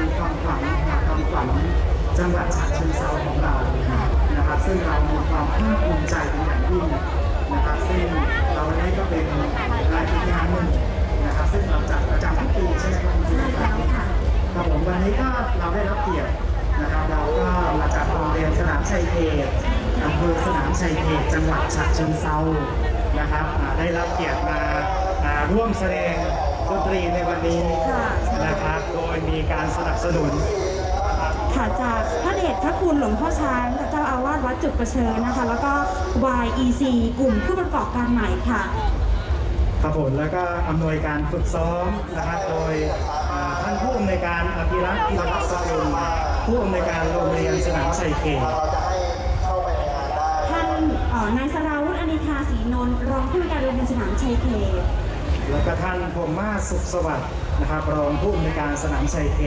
คือความขวันครับความขวัญจังหวัดฉะเชิงเทราของเรานะครับ ซึ่งเรามีความภาคภูมิใจเป็นอย่างยิ่งนะครับ ซึ่งเราวันนี้ก็เป็นรายกิจงานหนึ่งนะครับ ซึ่งเราจัดประจำทุกปีใช่ไหมครับคุณจิตใช่รแล้วค่ะครับผมวันนี้ก็เราได้รับเกียรตินะครับ เราก็มาจากโรงเรียนสนามชัยเขตอำเภอสนามชัยเขตจังหวัดฉะเชิงเทรานะครับได้รับเกียรติมาร่วมแสดงดนตรีในวันนี้ ค่ะ นะครับ โดย มีการสนับสนุนค่ะจากพระเดชพระคุณหลวงพ่อช้างเจ้าอาวาสวัดจุดประเชิญนะคะ แล้วก็ YEC กลุ่มผู้ประกอบการใหม่ค่ะครับผมแล้วก็อำนวยการฝึกซ้อมนะครับโดยอ่าท่านผู้อำนวยการอภิรักษ์อิรวัตรสกุลผู้อำนวยการโรงเรียนสนามชัยเขตท่านเอ่อนายสราวุฒิอนิธาศรีนนท์รองผู้อำนวยการโรงเรียนสนามชัยเขต แล้วก็ท่านพมมาสุขสวัสดิ์นะครับรองผู้อำนวยการสนามชัยเข